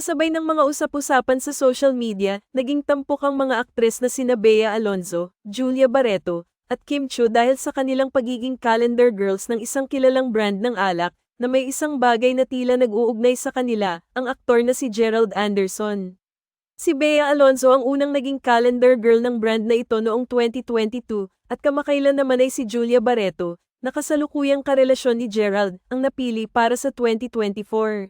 Kasabay ng mga usap-usapan sa social media, naging tampok ang mga aktres na sina Bea Alonzo, Julia Barreto, at Kim Chiu dahil sa kanilang pagiging calendar girls ng isang kilalang brand ng alak, na may isang bagay na tila nag-uugnay sa kanila, ang aktor na si Gerald Anderson. Si Bea Alonzo ang unang naging calendar girl ng brand na ito noong 2022, at kamakailan naman ay si Julia Barreto, na kasalukuyang karelasyon ni Gerald, ang napili para sa 2024.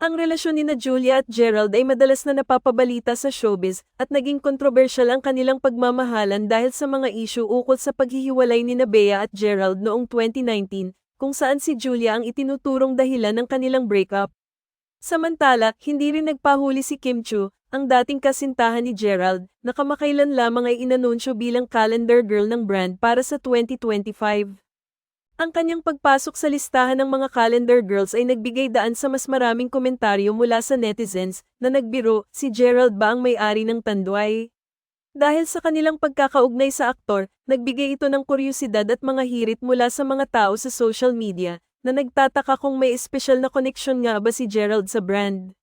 Ang relasyon ni na Julia at Gerald ay madalas na napapabalita sa showbiz at naging kontrobersyal ang kanilang pagmamahalan dahil sa mga issue ukol sa paghihiwalay ni na Bea at Gerald noong 2019, kung saan si Julia ang itinuturong dahilan ng kanilang breakup. Samantala, hindi rin nagpahuli si Kim Chu, ang dating kasintahan ni Gerald, na kamakailan lamang ay inanunsyo bilang calendar girl ng brand para sa 2025. Ang kanyang pagpasok sa listahan ng mga calendar girls ay nagbigay daan sa mas maraming komentaryo mula sa netizens na nagbiro, si Gerald ba ang may-ari ng Tanduay? Dahil sa kanilang pagkakaugnay sa aktor, nagbigay ito ng kuryosidad at mga hirit mula sa mga tao sa social media na nagtataka kung may espesyal na koneksyon nga ba si Gerald sa brand.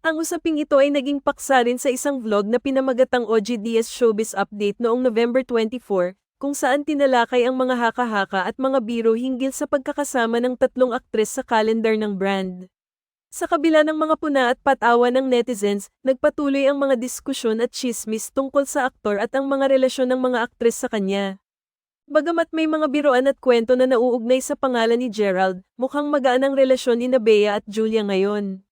Ang usaping ito ay naging paksa rin sa isang vlog na pinamagatang OGDS Showbiz Update noong November 24, kung saan tinalakay ang mga haka-haka at mga biro hinggil sa pagkakasama ng tatlong aktres sa calendar ng brand. Sa kabila ng mga puna at patawa ng netizens, nagpatuloy ang mga diskusyon at chismis tungkol sa aktor at ang mga relasyon ng mga aktres sa kanya. Bagamat may mga biroan at kwento na nauugnay sa pangalan ni Gerald, mukhang magaan ang relasyon ni Bea at Julia ngayon.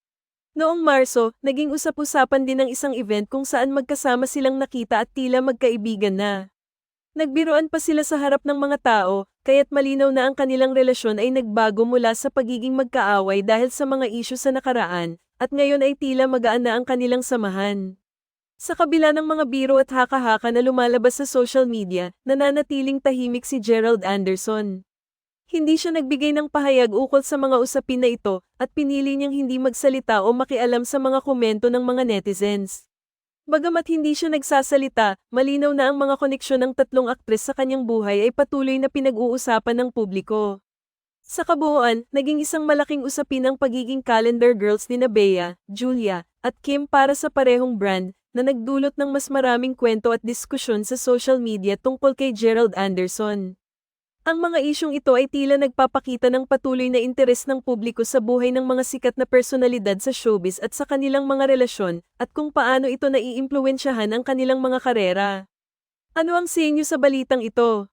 Noong Marso, naging usap-usapan din ng isang event kung saan magkasama silang nakita at tila magkaibigan na. Nagbiroan pa sila sa harap ng mga tao, kaya't malinaw na ang kanilang relasyon ay nagbago mula sa pagiging magkaaway dahil sa mga isyu sa nakaraan, at ngayon ay tila magaan na ang kanilang samahan. Sa kabila ng mga biro at haka-haka na lumalabas sa social media, nananatiling tahimik si Gerald Anderson. Hindi siya nagbigay ng pahayag ukol sa mga usapin na ito, at pinili niyang hindi magsalita o makialam sa mga komento ng mga netizens. Bagamat hindi siya nagsasalita, malinaw na ang mga koneksyon ng tatlong aktres sa kanyang buhay ay patuloy na pinag-uusapan ng publiko. Sa kabuuan, naging isang malaking usapin ang pagiging calendar girls ni Bea, Julia, at Kim para sa parehong brand, na nagdulot ng mas maraming kwento at diskusyon sa social media tungkol kay Gerald Anderson. Ang mga isyong ito ay tila nagpapakita ng patuloy na interes ng publiko sa buhay ng mga sikat na personalidad sa showbiz at sa kanilang mga relasyon, at kung paano ito naiimpluwensyahan ang kanilang mga karera. Ano ang sa inyo sa balitang ito?